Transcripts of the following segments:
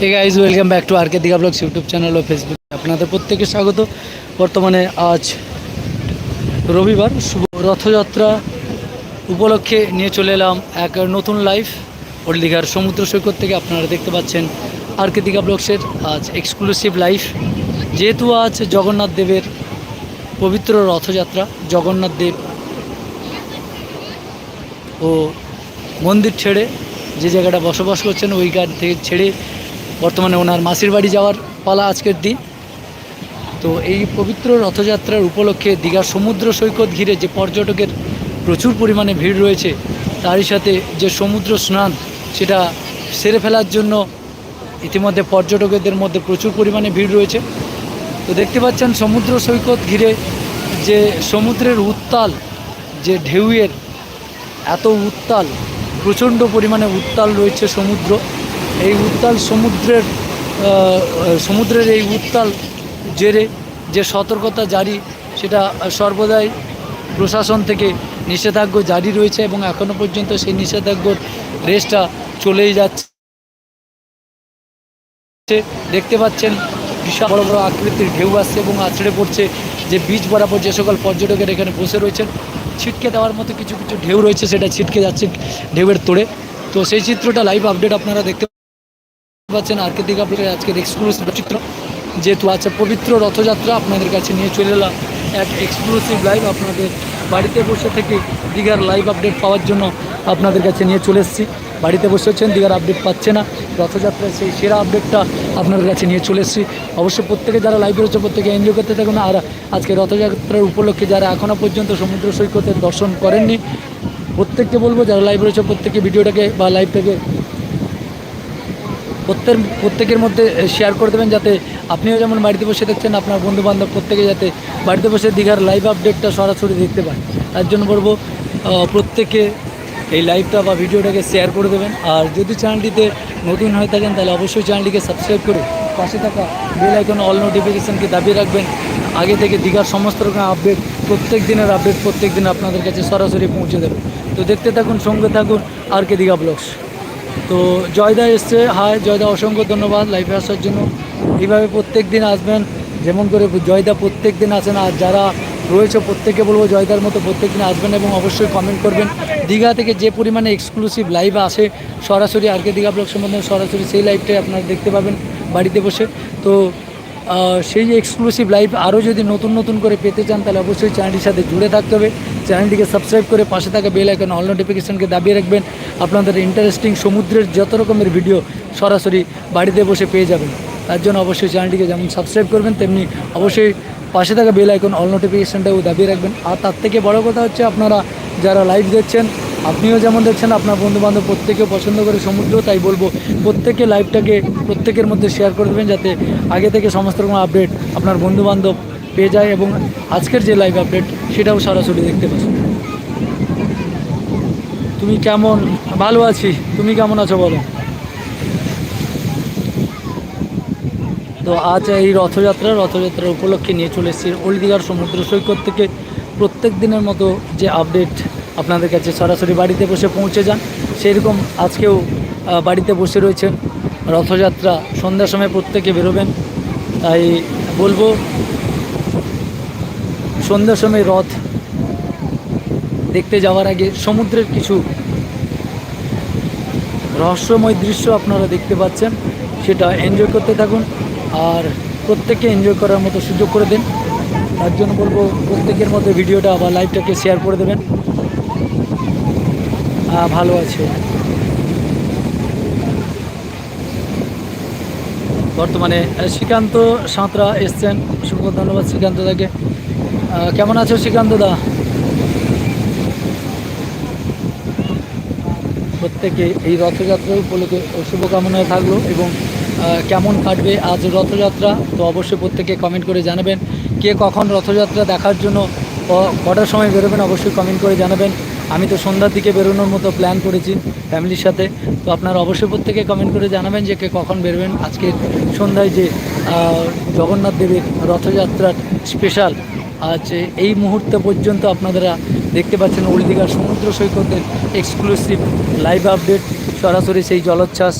Hey guys welcome back to R K Digha vlogs YouTube channel O Facebook আপনাদের প্রত্যেকে স্বাগত। বর্তমানে আজ রবিবার, শুভ রথযাত্রা উপলক্ষে নিয়ে চলে এলাম এক নতুন লাইভ ওল্ড দীঘার সমুদ্র সৈকত থেকে। আপনারা দেখতে পাচ্ছেন আর কে দিঘা ব্লগসের আজ এক্সক্লুসিভ লাইভ যেহেতু আজ জগন্নাথ দেবের পবিত্র রথযাত্রা, জগন্নাথ দেব ও মন্দির ছেড়ে যে জায়গাটা বসবাস করছেন, ওই গাড়ি থেকে ছেড়ে বর্তমানে ওনার মাসির বাড়ি যাওয়ার পালা আজকের দিন। তো এই পবিত্র রথযাত্রার উপলক্ষে দীঘার সমুদ্র সৈকত ঘিরে যে পর্যটকের প্রচুর পরিমাণে ভিড় রয়েছে, তারই সাথে যে সমুদ্র স্নান, সেটা সেরে ফেলার জন্য ইতিমধ্যে পর্যটকদের মধ্যে প্রচুর পরিমাণে ভিড় রয়েছে। তো দেখতে পাচ্ছেন সমুদ্র সৈকত ঘিরে যে সমুদ্রের উত্তাল, যে ঢেউয়ের এত উত্তাল, প্রচণ্ড পরিমাণে উত্তাল রয়েছে সমুদ্র। এই উত্তাল সমুদ্রের সমুদ্রের এই উত্তাল জেরে যে সতর্কতা জারি, সেটা সর্বদাই প্রশাসন থেকে নিষেধাজ্ঞা জারি রয়েছে এবং এখনও পর্যন্ত সেই নিষেধাজ্ঞার রেসটা চলেই যাচ্ছে। দেখতে পাচ্ছেন বিশাল বড় বড় আকৃতির ঢেউ আসছে এবং আছড়ে পড়ছে যে বীজ বরাবর যে সকল পর্যটকের এখানে বসে রয়েছেন। ছিটকে দেওয়ার মতো কিছু কিছু ঢেউ রয়েছে, সেটা ছিটকে যাচ্ছে ঢেউয়ের তোড়ে। তো সেই চিত্রটা লাইভ আপডেট আপনারা দেখতে পাচ্ছেন আর কে দিঘা ব্লগের আজকের এক্সক্লুসিভ চিত্র, যেহেতু আছে পবিত্র রথযাত্রা, আপনাদের কাছে নিয়ে চলে এলাম এক এক্সক্লুসিভ লাইভ আপনাদের বাড়িতে বসে থেকে দীঘার লাইভ আপডেট পাওয়ার জন্য আপনাদের কাছে নিয়ে চলে এসেছি। বাড়িতে বসে হচ্ছেন দীঘার আপডেট পাচ্ছে না। রথযাত্রার সেই সেরা আপডেটটা আপনাদের কাছে নিয়ে চলে এসেছি। অবশ্যই প্রত্যেকে যারা লাইভ রয়েছে, প্রত্যেকে এনজয় করতে থাকুন। আর আজকে রথযাত্রার উপলক্ষে যারা এখনও পর্যন্ত সমুদ্র সৈকতের দর্শন করেননি, প্রত্যেককে বলব, যারা লাইভ রয়েছে, প্রত্যেকে ভিডিওটাকে বা লাইভটাকে প্রত্যেক, প্রত্যেকের মধ্যে শেয়ার করে দেবেন যাতে আপনিও যেমন বাড়িতে বসে দেখছেন, আপনার বন্ধু বান্ধব প্রত্যেকে যাতে বাড়িতে বসে দীঘার লাইভ আপডেটটা সরাসরি দেখতে পান তার জন্য বলব প্রত্যেকে এই লাইভটা বা ভিডিওটাকে শেয়ার করে দেবেন। আর যদি চ্যানেলটিতে নতুন হয়ে থাকেন, তাহলে অবশ্যই চ্যানেলটিকে সাবস্ক্রাইব করে পাশে থাকা বেল আইকন অল নোটিফিকেশানকে দাবিয়ে রাখবেন। আগে থেকে দীঘার সমস্ত রকম আপডেট প্রত্যেক দিনের আপডেট প্রত্যেক দিন আপনাদের কাছে সরাসরি পৌঁছে দেবে। তো দেখতে থাকুন, সঙ্গে থাকুন, আর কে দীঘা ব্লগস তো জয়দা এসছে। হাই, জয়দা, অসংখ্য ধন্যবাদ লাইফে আসার জন্য। এইভাবে প্রত্যেক দিন আসবেন, যেমন করে জয়দা প্রত্যেক দিন আসেন আর যারা রয়েছে প্রত্যেকে বলব জয়দার মতো প্রত্যেক দিন আসবেন এবং অবশ্যই কমেন্ট করবেন। দীঘা থেকে যে পরিমাণে এক্সক্লুসিভ লাইভ আসে, সরাসরি আর কে দীঘা ব্লক সম্বন্ধে সরাসরি সেই লাইভটাই আপনারা দেখতে পাবেন বাড়িতে বসে। তো সেই এক্সক্লুসিভ লাইভ আরও যদি নতুন নতুন করে পেতে চান, তাহলে অবশ্যই চ্যানেলটির সাথে জুড়ে থাকতে হবে। চ্যানেলটিকে সাবস্ক্রাইব করে পাশে থাকা বেল আইকন অল নোটিফিকেশানকে দাবিয়ে রাখবেন। আপনাদের ইন্টারেস্টিং সমুদ্রের যত রকমের ভিডিও সরাসরি বাড়িতে বসে পেয়ে যাবেন। তার জন্য অবশ্যই চ্যানেলটিকে যেমন সাবস্ক্রাইব করবেন, তেমনি অবশ্যই পাশে থাকা বেল আইকন অল নোটিফিকেশানটাও দাবিয়ে রাখবেন। আর তার থেকে বড় কথা হচ্ছে আপনারা যারা লাইভ দেখছেন, আপনিও যেমন দেখছেন, আপনার বন্ধুবান্ধব প্রত্যেকে পছন্দ করে সমুদ্র, তাই বলব প্রত্যেকে লাইভটাকে প্রত্যেকের মধ্যে শেয়ার করে দেবেন যাতে আগে থেকে সমস্ত রকম আপডেট আপনার বন্ধুবান্ধব পেয়ে যায় এবং আজকের যে লাইভ আপডেট সেটাও সরাসরি দেখতে পাচ্ছেন তুমি কেমন? ভালো আছি। তুমি কেমন আছো বলো? তো আজ এই রথযাত্রা, রথযাত্রার উপলক্ষে নিয়ে চলে এসেছি ওল্ড সমুদ্র সৈকত থেকে। প্রত্যেক দিনের মতো যে আপডেট আপনাদের কাছে সরাসরি বাড়িতে বসে পৌঁছে যান, সেরকম আজকেও বাড়িতে বসে রয়েছেন। রথযাত্রা সন্ধ্যার সময় প্রত্যেকে বেরোবেন। তাই বলব, সন্ধ্যার সময় রথ দেখতে যাওয়ার আগে সমুদ্রের কিছু রহস্যময় দৃশ্য আপনারা দেখতে পাচ্ছেন, সেটা এনজয় করতে থাকুন। আর প্রত্যেককে এনজয় করার মতো সুযোগ করে দিন। তার জন্য বলব, প্রত্যেকের মধ্যে ভিডিওটা বা লাইভটাকে শেয়ার করে দেবেন। ভালো আছে। বর্তমানে শ্রীকান্ত সাঁতরা এসছেন। অসংখ্য ধন্যবাদ শ্রীকান্ত দাকে। কেমন আছো শ্রীকান্ত দা? প্রত্যেকে এই রথযাত্রা উপলক্ষে শুভকামনায় থাকল এবং কেমন কাটবে আজ রথযাত্রা, তো অবশ্যই প্রত্যেকে কমেন্ট করে জানাবেন। কে কখন রথযাত্রা দেখার জন্য কটার সময় বেরোবেন অবশ্যই কমেন্ট করে জানাবেন। আমি তো সন্ধ্যার দিকে বেরোনোর মতো প্ল্যান করেছি ফ্যামিলির সাথে, তো আপনারা অবশ্যই প্রত্যেকে কমেন্ট করে জানাবেন যে কে কখন বেরোবেন। আজকে সন্ধ্যায় যে জগন্নাথ দেবের রথযাত্রার স্পেশাল আজ এই মুহূর্তে পর্যন্ত আপনারা দেখতে পাচ্ছেন ওল্ড সমুদ্র সৈকতের এক্সক্লুসিভ লাইভ আপডেট সরাসরি সেই জলোচ্ছ্বাস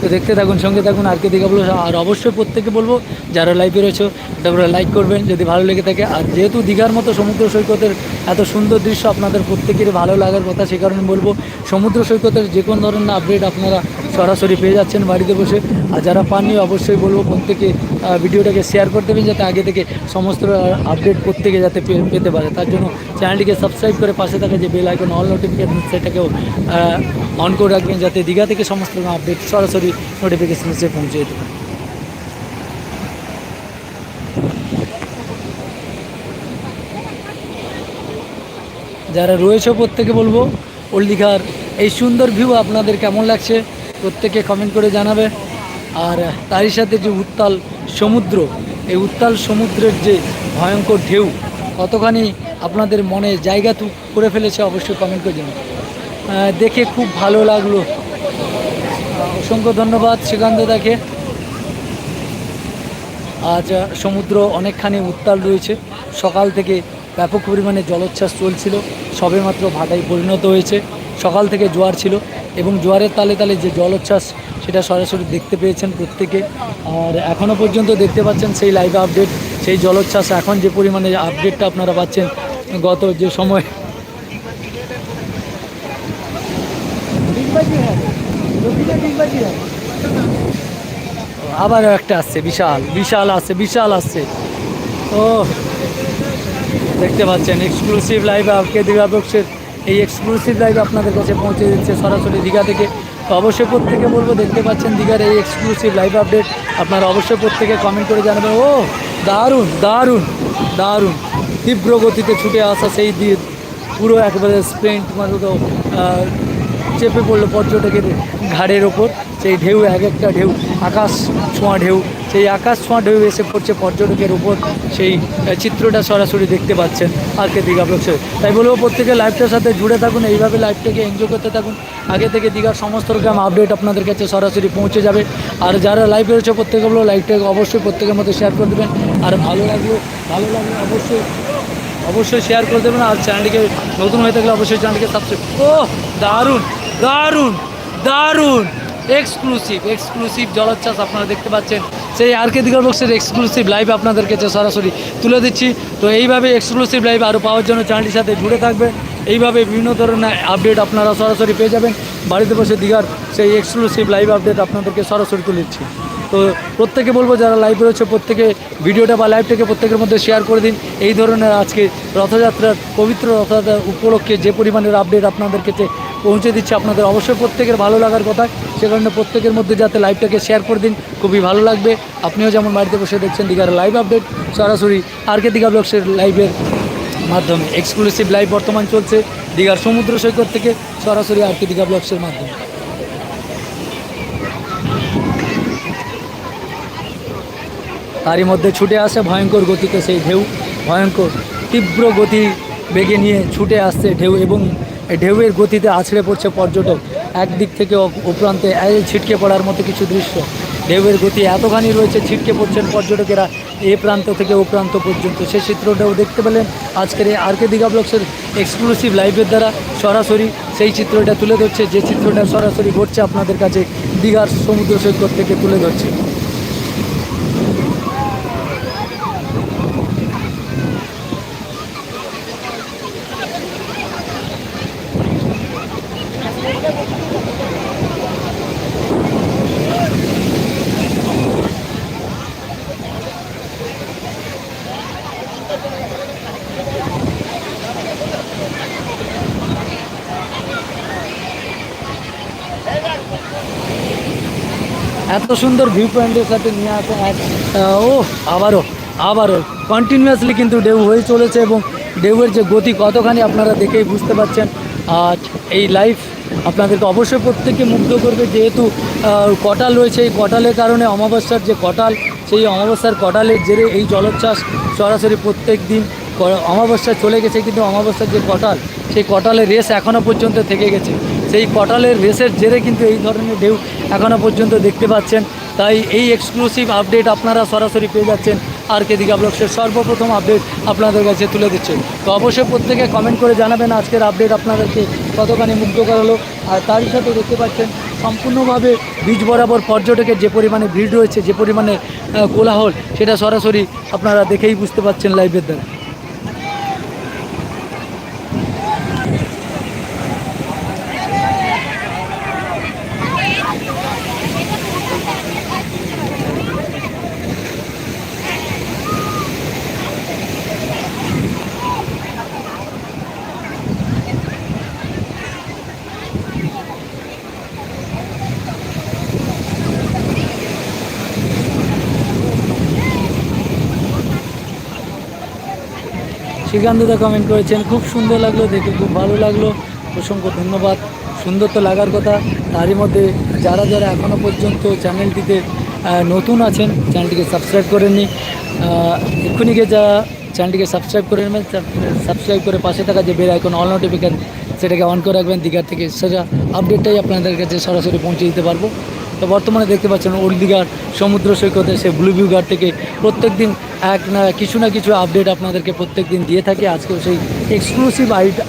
তো দেখতে থাকুন, সঙ্গে থাকুন, আর কে দীঘা আর অবশ্যই প্রত্যেকে বলব, যারা লাইভে রয়েছে তারপরে লাইক করবেন, যদি ভালো লেগে থাকে। আর যেহেতু দীঘার মতো সমুদ্র সৈকতের এত সুন্দর দৃশ্য আপনাদের প্রত্যেকের ভালো লাগার কথা, সে কারণে বলব, সমুদ্র সৈকতের যে কোনো ধরনের আপডেট আপনারা সরাসরি পেয়ে যাচ্ছেন বাড়িতে বসে। আর যারা পাননি, অবশ্যই বলব, প্রত্যেকে ভিডিওটাকে শেয়ার করে দেবেন, যাতে আগে থেকে সমস্ত আপডেট প্রত্যেকে যাতে পেতে পারে। তার জন্য চ্যানেলটিকে সাবস্ক্রাইব করে পাশে থাকা যে বেল আইকন অল নোটিফিকেশন সেটাকেও অন করে রাখবেন যাতে দীঘা থেকে সমস্ত রকম আপডেট সরাসরি নোটিফিকেশন এসে পৌঁছে যেতে পারে। যারা রয়েছে প্রত্যেকে বলব ওল্ড দীঘার এই সুন্দর ভিউ আপনাদের কেমন লাগছে প্রত্যেকে কমেন্ট করে জানাবে। আর তারই সাথে যে উত্তাল সমুদ্র, এই উত্তাল সমুদ্রের যে ভয়ঙ্কর ঢেউ, কতখানি আপনাদের মনে জায়গা করে ফেলেছে অবশ্যই কমেন্ট করে জানাবে। দেখে খুব ভালো লাগল। অসংখ্য ধন্যবাদ শ্রীকান্ত দাকে। আজ সমুদ্র অনেকখানি উত্তাল রয়েছে। সকাল থেকে ব্যাপক পরিমাণে জলোচ্ছ্বাস চলছিল। সবেমাত্র ভাটায় পরিণত হয়েছে। সকাল থেকে জোয়ার ছিল এবং জোয়ারের তালে তালে যে জলোচ্ছ্বাস, সেটা সরাসরি দেখতে পেয়েছেন প্রত্যেকে। আর এখনও পর্যন্ত দেখতে পাচ্ছেন সেই লাইভ আপডেট সেই জলোচ্ছ্বাস। এখন যে পরিমাণে আপডেটটা আপনারা পাচ্ছেন, গত যে সময় আবারও একটা আসছে, বিশাল বিশাল আসছে বিশাল আসছে। ও, দেখতে পাচ্ছেন এক্সক্লুসিভ লাইভ কে দীঘা বক্সের এই এক্সক্লুসিভ লাইভ আপনাদের কাছে পৌঁছে দিচ্ছে সরাসরি দীঘা থেকে। তো অবশ্যই প্রত্যেকে বলব, দেখতে পাচ্ছেন দীঘার এই এক্সক্লুসিভ লাইভ আপডেট আপনারা অবশ্যই প্রত্যেকে কমেন্ট করে জানাবেন, ও, দারুণ দারুণ দারুণ। তীব্র গতিতে ছুটে আসা সেই পুরো একবারে স্প্রেন্ট মানে চেপে পড়ল পর্যটকের ঘাড়ের ওপর। সেই ঢেউ, এক একটা ঢেউ, আকাশ ছোঁয়া ঢেউ। সেই আকাশ ছোঁয়া ঢেউ এসে পড়ছে পর্যটকের উপর সেই চিত্রটা সরাসরি দেখতে পাচ্ছেন আর কে দীঘা ব্লগসে তাই বলব, প্রত্যেকে লাইভটার সাথে জুড়ে থাকুন, এইভাবে লাইভটাকে এনজয় করতে থাকুন। আগে থেকে দীঘার সমস্ত রকম আপডেট আপনাদের কাছে সরাসরি পৌঁছে যাবে। আর যারা লাইভে রয়েছে প্রত্যেকে বলব লাইভটাকে অবশ্যই প্রত্যেকের মতো শেয়ার করে দেবেন। আর ভালো লাগল, ভালো লাগলে অবশ্যই অবশ্যই শেয়ার করে দেবেন। আর চ্যানেলটিকে নতুন হয়ে থাকলে অবশ্যই চ্যানেলটিকে সাবস্ক্রাইব ও দারুণ! দারুণ দারুণ এক্সক্লুসিভ এক্সক্লুসিভ জলোচ্ছ্বাস আপনারা দেখতে পাচ্ছেন। সেই আর কে দিগর বক্সের এক্সক্লুসিভ লাইভ আপনাদের কাছে সরাসরি তুলে দিচ্ছি। তো এইভাবে এক্সক্লুসিভ লাইভ আরও পাওয়ার জন্য চ্যানেলটির সাথে জুড়ে থাকবেন এইভাবে বিভিন্ন ধরনের আপডেট আপনারা সরাসরি পেয়ে যাবেন। বাড়িতে বসে দীঘার সেই এক্সক্লুসিভ লাইভ আপডেট আপনাদেরকে সরাসরি তুলে দিচ্ছি। তো প্রত্যেকে বলব যারা লাইভ রয়েছে, প্রত্যেকে ভিডিওটা বা লাইভটাকে প্রত্যেকের মধ্যে শেয়ার করে দিন। এই ধরনের আজকে রথযাত্রার পবিত্র রথযাত্রা উপলক্ষে যে পরিমাণের আপডেট আপনাদের পৌঁছে দিচ্ছে, আপনাদের অবশ্যই প্রত্যেকের ভালো লাগার কথা। সে কারণে প্রত্যেকের মধ্যে যাতে লাইভটাকে শেয়ার করে দিন, খুবই ভালো লাগবে। আপনিও যেমন বাড়িতে বসে দেখছেন দীঘার লাইভ আপডেট সরাসরি আর কে দীঘা ব্লগসের লাইভের মাধ্যমে। এক্সক্লুসিভ লাইভ বর্তমান চলছে দীঘার সমুদ্র সৈকত থেকে সরাসরি আর কে দীঘা ব্লগসের মাধ্যমে। তারই মধ্যে ছুটে আসে ভয়ঙ্কর গতিতে সেই ঢেউ, ভয়ঙ্কর, তীব্র গতি বেগে নিয়ে ছুটে আসছে ঢেউ এবং ঢেউয়ের গতিতে আছড়ে পড়ছে পর্যটক। একদিক থেকে উপরান্তে ছিটকে পড়ার মতো কিছু দৃশ্য। ঢেউয়ের গতি এতখানি রয়েছে, ছিটকে পড়ছেন পর্যটকেরা এ প্রান্ত থেকে ও প্রান্ত পর্যন্ত। সেই চিত্রটাও দেখতে পেলেন আজকের এই আর কে দীঘা ব্লগসের এক্সক্লুসিভ লাইভের দ্বারা। সরাসরি সেই চিত্রটা তুলে ধরছে, যে চিত্রটা সরাসরি ঘটছে আপনাদের কাছে দীঘার সমুদ্র সৈকত থেকে তুলে ধরছে। এত সুন্দর ভিউ পয়েন্টের সাথে নিয়ে আসা ও আবারও আবারও কন্টিনিউয়াসলি কিন্তু ঢেউ হয়ে চলেছে এবং ঢেউয়ের যে গতি কতখানি আপনারা দেখেই বুঝতে পারছেন আর এই লাইফ আপনাদেরকে অবশ্যই প্রত্যেককে মুগ্ধ করবে যেহেতু কটাল রয়েছে, এই কটালের কারণে অমাবস্যার যে কটাল, সেই অমাবস্যার কটালের জেরে এই জলোচ্ছ্বাস সরাসরি প্রত্যেক দিন ক- অমাবস্যা চলে গেছে, কিন্তু অমাবস্যার যে কটাল, সেই কটালের রেস এখনও পর্যন্ত থেকে গেছে। সেই কটালের রেসের জেরে কিন্তু এই ধরনের ঢেউ এখনও পর্যন্ত দেখতে পাচ্ছেন। তাই এই এক্সক্লুসিভ আপডেট আপনারা সরাসরি পেয়ে যাচ্ছেন আর কে দিঘা ব্লগসের সর্বপ্রথম আপডেট আপনাদের কাছে তুলে দিচ্ছে। তো অবশ্যই প্রত্যেকে কমেন্ট করে জানাবেন আজকের আপডেট আপনাদেরকে কতখানি মুগ্ধ করালো। আর তারই সাথে দেখতে পাচ্ছেন, সম্পূর্ণভাবে বীজ বরাবর পর্যটকের যে পরিমাণে ভিড় রয়েছে, যে পরিমাণে কোলাহল, সেটা সরাসরি আপনারা দেখেই বুঝতে পারছেন লাইভের দ্বারা। শ্রীকান্তদা কমেন্ট করেছেন, খুব সুন্দর লাগল দেখে, খুব ভালো লাগল। অসংখ্য ধন্যবাদ। সুন্দর তো লাগার কথা। তারই মধ্যে যারা যারা এখনও পর্যন্ত চ্যানেলটিতে নতুন আছেন চ্যানেলটিকে সাবস্ক্রাইব করেননি এক্ষুনি গিয়ে যারা চ্যানেলটিকে সাবস্ক্রাইব করে নেবেন সাবস্ক্রাইব করে পাশে থাকা যে বেল আইকন অল নোটিফিকেশন সেটাকে অন করে রাখবেন। দীঘার থেকে সেটা আপডেটটাই আপনাদের কাছে সরাসরি পৌঁছে দিতে পারব। তো বর্তমানে দেখতে পাচ্ছেন ওল্ড দীঘার সমুদ্র সৈকতে সে ব্লু ভিউ ঘাট থেকে প্রত্যেক দিন এক না কিছু না কিছু আপডেট আপনাদেরকে প্রত্যেক দিন দিয়ে থাকি। আজকেও সেই এক্সক্লুসিভ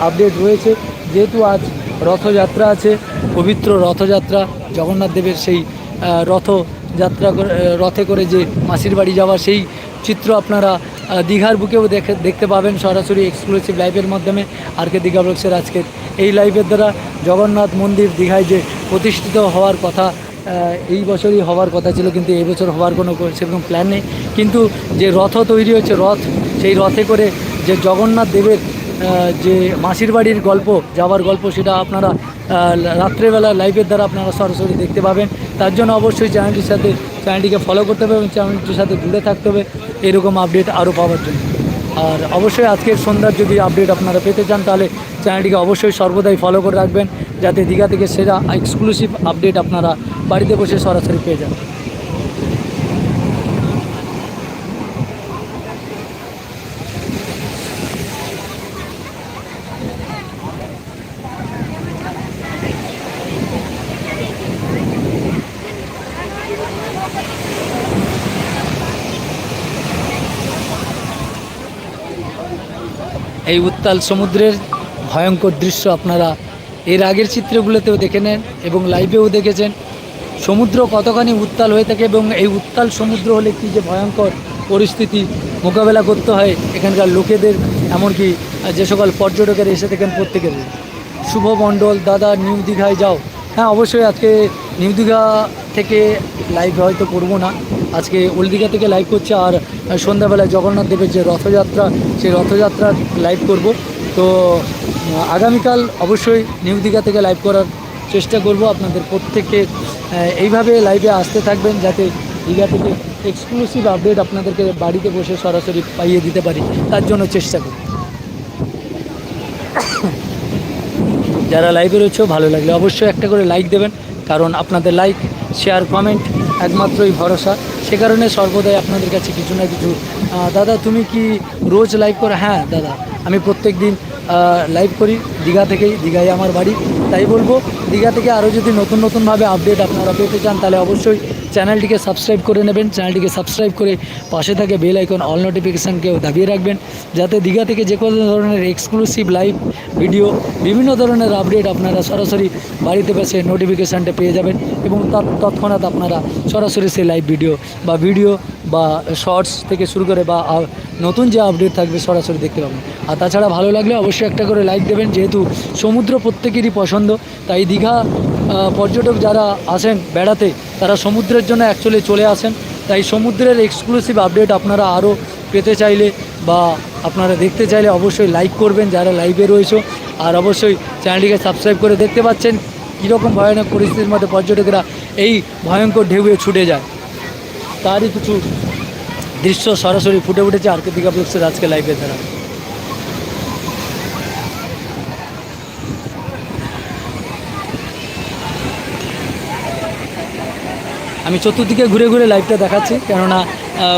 আপডেট রয়েছে। যেহেতু আজ রথযাত্রা আছে পবিত্র রথযাত্রা জগন্নাথ দেবের সেই আহ, রথযাত্রা করে রথে করে যে মাসির বাড়ি যাওয়া সেই চিত্র আপনারা দীঘার বুকেও দেখে দেখতে পাবেন সরাসরি এক্সক্লুসিভ লাইভের মাধ্যমে। আর কে দীঘা ব্লগসের আজকের এই লাইভের দ্বারা জগন্নাথ মন্দির দীঘায় যে প্রতিষ্ঠিত হওয়ার কথা এই বছরই হওয়ার কথা ছিল, কিন্তু এই বছর হওয়ার কোনো সেরকম প্ল্যান নেই। কিন্তু যে রথ তৈরি হচ্ছে রথ, সেই রথে করে যে জগন্নাথ দেবের যে মাসির বাড়ির গল্প, যাওয়ার গল্প, সেটা আপনারা রাত্রেবেলা লাইভের দ্বারা আপনারা সরাসরি দেখতে পাবেন। তার জন্য অবশ্যই চ্যানেলটির সাথে চ্যানেলটিকে ফলো করতে হবে এবং চ্যানেলটির সাথে জুড়ে থাকতে হবে। এরকম আপডেট আরও পাওয়ার জন্য। আর অবশ্যই আজকের সন্ধ্যার যদি আপডেট আপনারা পেতে চান, তাহলে চ্যানেলটিকে অবশ্যই সর্বদাই ফলো করে রাখবেন। যাতে দীঘা থেকে সেরা এক্সক্লুসিভ আপডেট আপনারা বাড়িতে বসে সরাসরি পেয়ে যান। এই উত্তাল সমুদ্রের ভয়ঙ্কর দৃশ্য আপনারা এর আগের চিত্রগুলোতেও দেখে নেন এবং লাইভেও দেখেছেন। সমুদ্র কতখানি উত্তাল হয়ে থাকে এবং এই উত্তাল সমুদ্র হলে কী যে ভয়ঙ্কর পরিস্থিতি মোকাবেলা করতে হয় এখানকার লোকেদের, এমনকি যে সকল পর্যটকের এসে থাকেন প্রত্যেকের। শুভ মণ্ডল, দাদা নিউ দীঘায় যাও। হ্যাঁ অবশ্যই আজকে নিউ দীঘা থেকে লাইভ হয়তো করব না। আজকে ওল্ড দীঘা থেকে লাইভ করছে আর সন্ধ্যাবেলায় জগন্নাথ দেবের যে রথযাত্রা, সেই রথযাত্রার লাইভ করব। তো, আগামীকাল অবশ্যই নিউ দীঘা থেকে লাইভ করার চেষ্টা করব আপনাদের প্রত্যেককে এইভাবে লাইভে আসতে থাকবেন যাতে দীঘা থেকে এক্সক্লুসিভ আপডেট আপনাদেরকে বাড়িতে বসে সরাসরি পাইয়ে দিতে পারি। তার জন্য চেষ্টা করি যারা লাইভে রয়েছে, ভালো লাগলে অবশ্যই একটা করে লাইক দেবেন, কারণ আপনাদের লাইক শেয়ার কমেন্ট একমাত্রই ভরসা। সে কারণে সর্বদাই আপনাদের কাছে কিছু না কিছু দাদা, তুমি কি রোজ লাইভ করো? হ্যাঁ দাদা। আমি প্রত্যেক দিন লাইভ করি, দীঘা থেকেই দীঘায় আমার বাড়ি। তাই বলব, দীঘা থেকে আরও যদি নতুন নতুনভাবে আপডেট আপনারা পেতে চান, তাহলে অবশ্যই চ্যানেলটিকে সাবস্ক্রাইব করে নেবেন, চ্যানেলটিকে সাবস্ক্রাইব করে পাশে থাকে বেল আইকন, অল নোটিফিকেশানকেও দাবিয়ে রাখবেন, যাতে দীঘা থেকে যে কোনো ধরনের এক্সক্লুসিভ লাইভ ভিডিও বিভিন্ন ধরনের আপডেট আপনারা সরাসরি বাড়িতে বসে নোটিফিকেশানটা পেয়ে যাবেন এবং তৎ- তৎক্ষণাৎ আপনারা সরাসরি সেই লাইভ ভিডিও বা ভিডিও বা শর্টস থেকে শুরু করে বা নতুন যে আপডেট থাকবে সরাসরি দেখতে পাবেন। আর তাছাড়া ভালো লাগলে অবশ্যই একটা করে লাইক দেবেন, যেহেতু সমুদ্র প্রত্যেকেরই পছন্দ, তাই দীঘা পর্যটক যারা আসেন বেড়াতে, তারা সমুদ্রের জন্য অ্যাকচুয়ালি চলে আসেন। তাই সমুদ্রের এক্সক্লুসিভ আপডেট আপনারা আরও পেতে চাইলে বা আপনারা দেখতে চাইলে অবশ্যই লাইক করবেন যারা লাইভে রয়েছে। আর অবশ্যই চ্যানেলটিকে সাবস্ক্রাইব করে দেখতে পাচ্ছেন কীরকম ভয়ানক পরিস্থিতির মধ্যে পর্যটকরা এই ভয়ঙ্কর ঢেউয়ে ছুটে যায়। তারই কিছু দৃশ্য সরাসরি ফুটে উঠেছে আর কে দীঘা আজকে লাইভের দ্বারা। আমি চতুর্দিকে ঘুরে ঘুরে লাইভটা দেখাচ্ছি। কেননা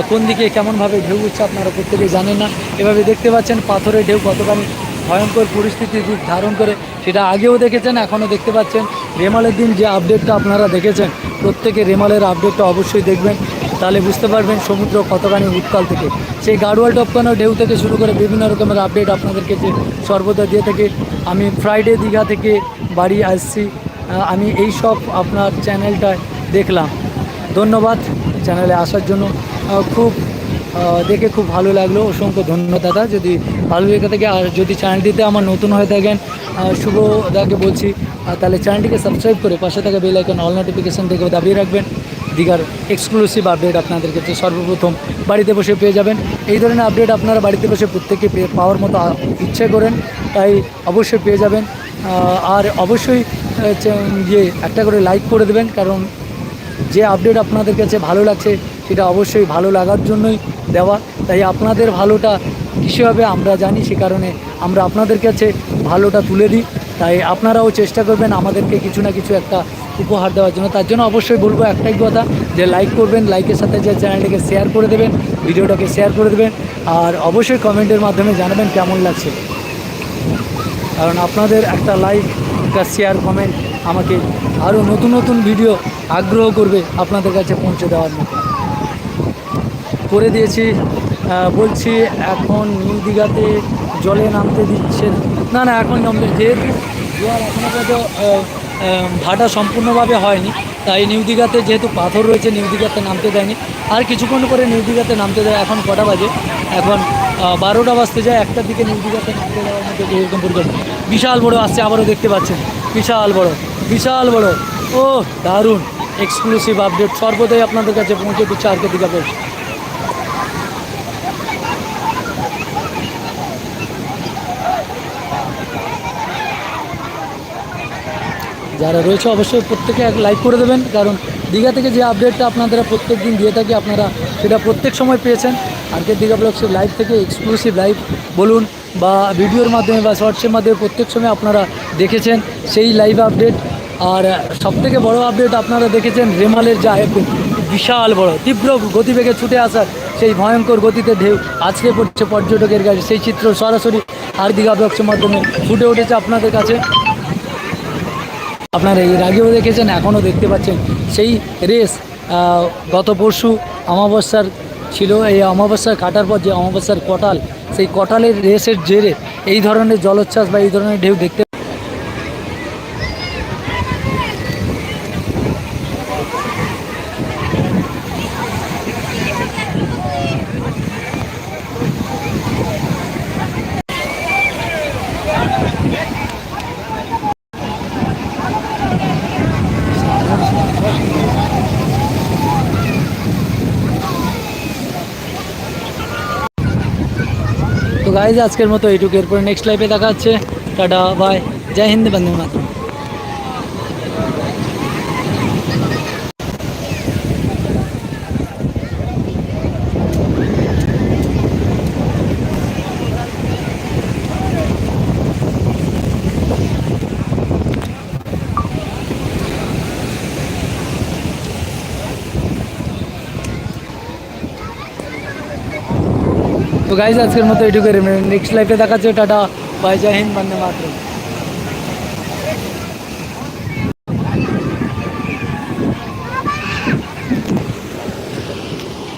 কোন দিকে কেমনভাবে ঢেউ উঠছে আপনারা প্রত্যেকে জানেন না। এভাবে দেখতে পাচ্ছেন পাথরের ঢেউ কতখানি ভয়ঙ্কর পরিস্থিতির রূপ ধারণ করে। সেটা আগেও দেখেছেন, এখনও দেখতে পাচ্ছেন। রেমালের দিন যে আপডেটটা আপনারা দেখেছেন, প্রত্যেকে রেমালের আপডেটটা অবশ্যই দেখবেন। তাহলে বুঝতে পারবেন সমুদ্র কতখানি উৎকাল থেকে। সেই গাড়োয়াল টপকানো ঢেউ থেকে শুরু করে বিভিন্ন রকমের আপডেট আপনাদেরকে যে সর্বদা দিয়ে থাকে। আমি ফ্রাইডে দীঘা থেকে বাড়ি আসছি। আমি এই সব আপনার চ্যানেলটায় দেখলাম। ধন্যবাদ চ্যানেলে আসার জন্য। খুব দেখে খুব ভালো লাগল। অসংখ্য ধন্যবাদ দাদা। যদি ভালো লেগে থাকে আর যদি চ্যানেলটিতে আমার নতুন হয়ে থাকেন শুভ দাকে বলছি তাহলে চ্যানেলটিকে সাবস্ক্রাইব করে পাশে থাকা বেল আইকন, অল নোটিফিকেশন থেকে দাবিয়ে রাখবেন। দীঘার এক্সক্লুসিভ আপডেট আপনাদের ক্ষেত্রে সর্বপ্রথম বাড়িতে বসে পেয়ে যাবেন। এই ধরনের আপডেট আপনারা বাড়িতে বসে প্রত্যেককে পেয়ে পাওয়ার মতো ইচ্ছে করেন, তাই অবশ্যই পেয়ে যাবেন। আর অবশ্যই ইয়ে একটা করে লাইক করে দেবেন, কারণ যে আপডেট আপনাদের কাছে ভালো লাগছে, সেটা অবশ্যই ভালো লাগার জন্যই দেওয়া। তাই আপনাদের ভালোটা কিসে হবে আমরা জানি, সে কারণে আমরা আপনাদের কাছে ভালোটা তুলে দিই। তাই আপনারাও চেষ্টা করবেন আমাদেরকে কিছু না কিছু একটা উপহার দেওয়ার জন্য। তার জন্য অবশ্যই বলব একটাই কথা, যে লাইক করবেন লাইকের সাথে যে চ্যানেলটাকে শেয়ার করে দেবেন ভিডিওটাকে শেয়ার করে দেবেন, আর অবশ্যই কমেন্টের মাধ্যমে জানাবেন কেমন লাগছে। কারণ আপনাদের একটা লাইক একটা শেয়ার কমেন্ট আমাকে আরও নতুন নতুন ভিডিও আগ্রহ করবে আপনাদের কাছে পৌঁছে দেওয়ার মতো। করে দিয়েছি বলছি এখন নিউ দীঘাতে জলে নামতে দিচ্ছে না। না এখন নামতে যেহেতু জোয়ার এখনও আহ, ভাটা সম্পূর্ণভাবে হয়নি তাই নিউ দীঘাতে যেহেতু পাথর রয়েছে নিউ দীঘাতে নামতে দেয়নি। আর কিছুক্ষণ পরে নিউ দীঘাতে নামতে দেয় এখন কটা বাজে? এখন বারোটা বাজতে যায় একটার দিকে নিউ দীঘাতে নামতে দেওয়ার মধ্যে এরকম বিশাল বড় আসছে আবারও দেখতে পাচ্ছেন। বিশাল বড়। বিশাল বড়। ও, দারুণ। এক্সক্লুসিভ আপডেট সর্বদাই আপনাদের কাছে পৌঁছে দিচ্ছে আর কে দীঘা পৌঁছে যারা রয়েছে অবশ্যই প্রত্যেকে এক লাইক করে দেবেন, কারণ দীঘা থেকে যে আপডেটটা আপনারা প্রত্যেক দিন দিয়ে থাকি, আপনারা সেটা প্রত্যেক সময় পেয়েছেন। আজকের দীঘা ব্লগসের লাইভ থেকে এক্সক্লুসিভ লাইভ বলুন, বা ভিডিওর মাধ্যমে বা শর্টসের মাধ্যমে প্রত্যেক সময় আপনারা দেখেছেন, সেই লাইভ আপডেট আর সবথেকে বড় আপডেট আপনারা দেখেছেন, রেমালের যা আপডেট বিশাল বড়, তীব্র গতিবেগে ছুটে আসার সেই ভয়ঙ্কর গতিতে ঢেউ আছড়ে পড়ছে পর্যটকের কাছে। সেই চিত্র সরাসরি আর দীঘা ব্লগসের মাধ্যমে ফুটে উঠেছে আপনাদের কাছে। আপনারা এর আগেও দেখেছেন, এখনও দেখতে পাচ্ছেন। সেই রেস গত পরশু অমাবস্যার ছিল, এই অমাবস্যার কাটার পর যে অমাবস্যার কটাল, সেই কটালের রেসের জেরে এই ধরনের জলোচ্ছ্বাস বা এই ধরনের ঢেউ দেখতে তো গাইজ আজকের মতো এইটুকু। এরপরে নেক্সট লাইফে দেখা হচ্ছে। টাটা বাই জয় হিন্দ বন্ধু মাতরম। তো গাইজ আজকের মতো এটুকু নেক্সট লাইফে দেখাচ্ছে ta ta. Bye Jai Hind Bande Mataram.